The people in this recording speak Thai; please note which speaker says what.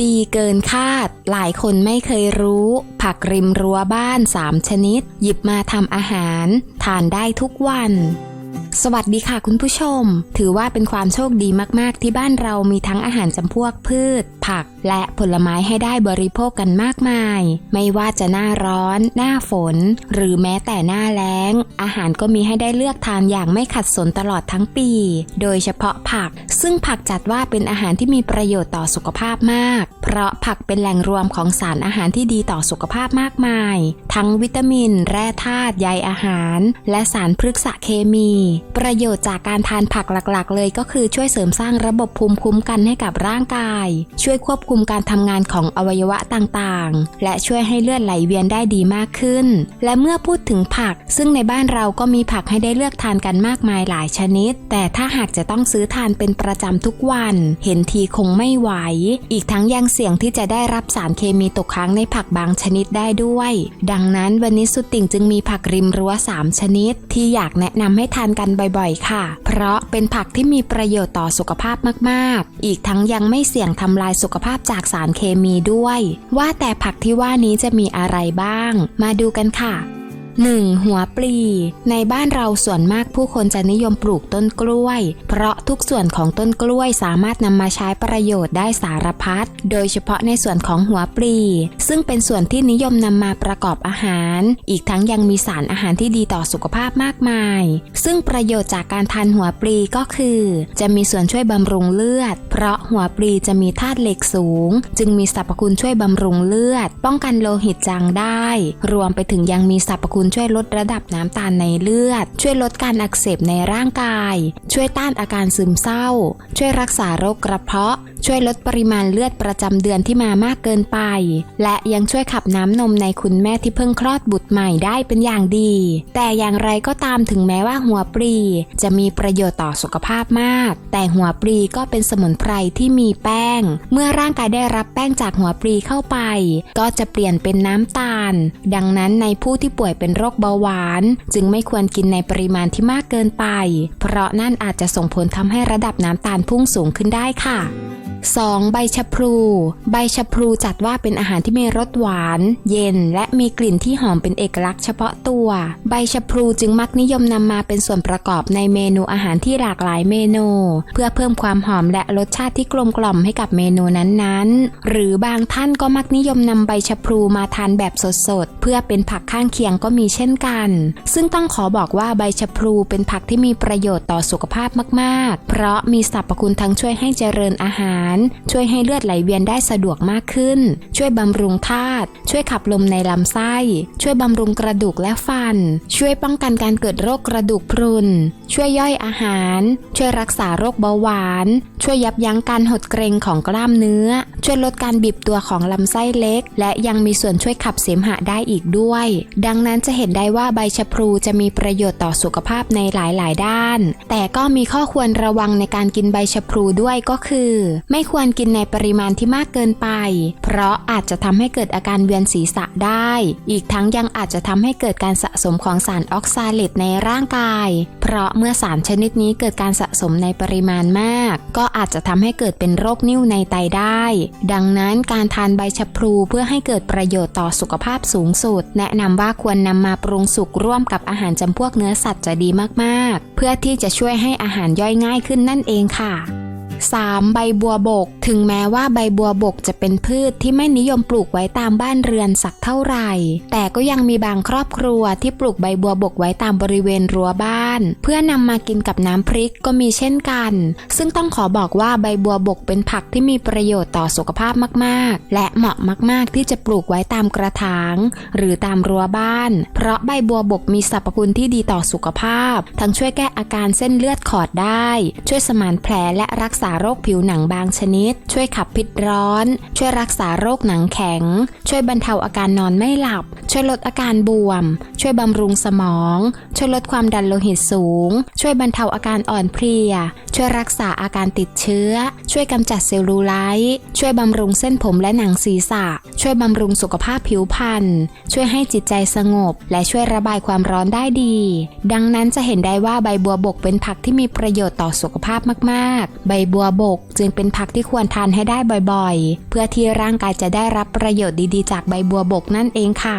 Speaker 1: ดีเกินคาด หลายคนไม่เคยรู้ ผักริมรั้วบ้าน 3 ชนิด หยิบมาทำอาหาร ทานได้ทุกวัน สวัสดีค่ะคุณผู้ชม ถือว่าเป็นความโชคดีมากๆ ที่บ้านเรามีทั้งอาหารจำพวกพืช ผักและผลไม้ให้ได้บริโภคกันมากมาย ไม่ว่าจะหน้าร้อน หน้าฝน หรือแม้แต่หน้าแล้ง อาหารก็มีให้ได้เลือกทานอย่างไม่ขัดสนตลอดทั้งปี โดยเฉพาะผัก ซึ่งผักจัดว่าเป็นอาหารที่มีประโยชน์ต่อสุขภาพมาก เพราะผักเป็นแหล่งรวมของสารอาหารที่ดีต่อสุขภาพมากมาย ทั้งวิตามิน แร่ธาตุใยอาหาร และสารพฤกษเคมี ประโยชน์จากการทานผักหลักๆ เลยก็คือช่วยเสริมสร้างระบบภูมิคุ้มกันให้กับร่างกาย ช่วยควบคุมการทำงานของอวัยวะต่างๆ และช่วยให้เลือดไหลเวียนได้ดีมากขึ้น และเมื่อพูดถึงผัก ซึ่งในบ้านเราก็มีผักให้ได้เลือกทานกันมากมายหลายชนิด แต่ถ้าหากจะต้องซื้อทานเป็นประจำทุกวัน เห็นทีคงไม่ไหว อีกทั้งยังเสสี่ยงที่จะได้รับสารเคมีตกค้างในผักบางชนิดได้ด้วย ดังนั้นวันนี้สุดติ่งจึงมีผักริมรั้ว 3 ชนิด ที่อยากแนะนำให้ทานกันบ่อยๆ ค่ะ เพราะเป็นผักที่มีประโยชน์ต่อสุขภาพมากๆ อีกทั้งยังไม่เสี่ยงทำลายสุขภาพจากสารเคมีด้วย ว่าแต่ผักที่ว่านี้จะมีอะไรบ้าง มาดูกันค่ะ 1. หัวปลี ในบ้านเราส่วนมากผู้คนจะนิยมปลูกต้นกล้วย เพราะทุกส่วนของต้นกล้วยสามารถนำมาใช้ประโยชน์ได้สารพัด โดยเฉพาะในส่วนของหัวปลี ซึ่งเป็นส่วนที่นิยมนำมาประกอบอาหาร อีกทั้งยังมีสารอาหารที่ดีต่อสุขภาพมากมาย ซึ่งประโยชน์จากการทานหัวปลีก็คือ จะมีส่วนช่วยบำรุงเลือด เพราะหัวปลีจะมีธาตุเหล็กสูง จึงมีสรรพคุณช่วยบำรุงเลือด ป้องกันโลหิตจางได้ รวมไปถึงยังมีสรรพคุณช่วยลดระดับน้ำตาลในเลือด ช่วยลดการอักเสบในร่างกาย ช่วยต้านอาการซึมเศร้า ช่วยรักษาโรคกระเพาะ ช่วยลดปริมาณเลือดประจำเดือนที่มามากเกินไป และยังช่วยขับน้ำนมในคุณแม่ที่เพิ่งคลอดบุตรใหม่ได้เป็นอย่างดี แต่อย่างไรก็ตามถึงแม้ว่าหัวปลีจะมีประโยชน์ต่อสุขภาพมาก แต่หัวปลีก็เป็นสมุนไพรที่มีแป้ง เมื่อร่างกายได้รับแป้งจากหัวปลีเข้าไป ก็จะเปลี่ยนเป็นน้ำตาล ดังนั้นในผู้ที่ป่วยเป็นโรคเบาหวาน จึงไม่ควรกินในปริมาณที่มากเกินไป เพราะนั่นอาจจะส่งผลทำให้ระดับน้ำตาลพุ่งสูงขึ้นได้ค่ะ 2. ใบชะพลู ใบชะพลูจัดว่าเป็นอาหารที่มีรสหวาน เย็น และมีกลิ่นที่หอมเป็นเอกลักษณ์เฉพาะตัว ใบชะพลูจึงมักนิยมนำมาเป็นส่วนประกอบในเมนูอาหารที่หลากหลายเมนู เพื่อเพิ่มความหอมและรสชาติที่กลมกล่อมให้กับเมนูนั้นๆ หรือบางท่านก็มักนิยมนำใบชะพลูมาทานแบบสดๆ เพื่อเป็นผักข้างเคียงก็มีเช่นกัน ซึ่งต้องขอบอกว่าใบชะพลูเป็นผักที่มีประโยชน์ต่อสุขภาพมากๆ เพราะมีสรรพคุณทั้งช่วยให้เจริญอาหารารช่วยให้เลือดไหลเวียนได้สะดวกมากขึ้น ช่วยบำรุงธาตุ ช่วยขับลมในลำไส้ ช่วยบำรุงกระดูกและฟัน ช่วยป้องกันการเกิดโรคกระดูกพรุน ช่วยย่อยอาหาร ช่วยรักษาโรคเบาหวาน ช่วยยับยั้งการหดเกร็งของกล้ามเนื้อ ช่วยลดการบีบตัวของลำไส้เล็ก และยังมีส่วนช่วยขับเสมหะได้อีกด้วย ดังนั้นจะเห็นได้ว่าใบชะพลูจะมีประโยชน์ต่อสุขภาพในหลายๆ ด้าน แต่ก็มีข้อควรระวังในการกินใบชะพลูด้วยก็คือ ไม่ควรกินในปริมาณที่มากเกินไป เพราะอาจจะทำให้เกิดอาการเวียนศีรษะได้ อีกทั้งยังอาจจะทำให้เกิดการสะสมของสารออกซาเลตในร่างกาย เพราะเมื่อสารชนิดนี้เกิดการสะสมในปริมาณมาก ก็อาจจะทำให้เกิดเป็นโรคนิ่วในไตได้ดังนั้นการทานใบชะพลูเพื่อให้เกิดประโยชน์ต่อสุขภาพสูงสุด แนะนำว่าควรนำมาปรุงสุกร่วมกับอาหารจำพวกเนื้อสัตว์จะดีมากๆ เพื่อที่จะช่วยให้อาหารย่อยง่ายขึ้นนั่นเองค่ะ 3. ใบบัวบก ถึงแม้ว่าใบบัวบกจะเป็นพืชที่ไม่นิยมปลูกไว้ตามบ้านเรือนสักเท่าไหร่ แต่ก็ยังมีบางครอบครัวที่ปลูกใบบัวบกไว้ตามบริเวณรั้วบ้าน เพื่อนำมากินกับน้ำพริกก็มีเช่นกัน ซึ่งต้องขอบอกว่าใบบัวบกเป็นผักที่มีประโยชน์ต่อสุขภาพมากๆ และเหมาะมาก ๆ ที่จะปลูกไว้ตามกระถาง หรือตามรั้วบ้าน เพราะใบบัวบกมีสรรพคุณที่ดีต่อสุขภาพ ทั้งช่วยแก้อาการเส้นเลือดขอดได้ ช่วยสมานแผลและรักษาโรคผิวหนังบางชนิด ช่วยขับพิษร้อน ช่วยรักษาโรคหนังแข็ง ช่วยบรรเทาอาการนอนไม่หลับ ช่วยลดอาการบวม ช่วยบำรุงสมอง ช่วยลดความดันโลหิตสูง ช่วยบรรเทาอาการอ่อนเพลีย ช่วยรักษาอาการติดเชื้อ ช่วยกำจัดเซลลูไลท์ช่วยบำรุงเส้นผมและหนังศีรษะ ช่วยบำรุงสุขภาพผิวพรรณช่วยให้จิตใจสงบ และช่วยระบายความร้อนได้ดี ดังนั้นจะเห็นได้ว่าใบบัวบกเป็นผักที่มีประโยชน์ต่อสุขภาพมากๆ ใบบัวบัวบกจึงเป็นผักที่ควรทานให้ได้บ่อยๆ เพื่อที่ร่างกายจะได้รับประโยชน์ดีๆ จากใบบัวบกนั่นเองค่ะ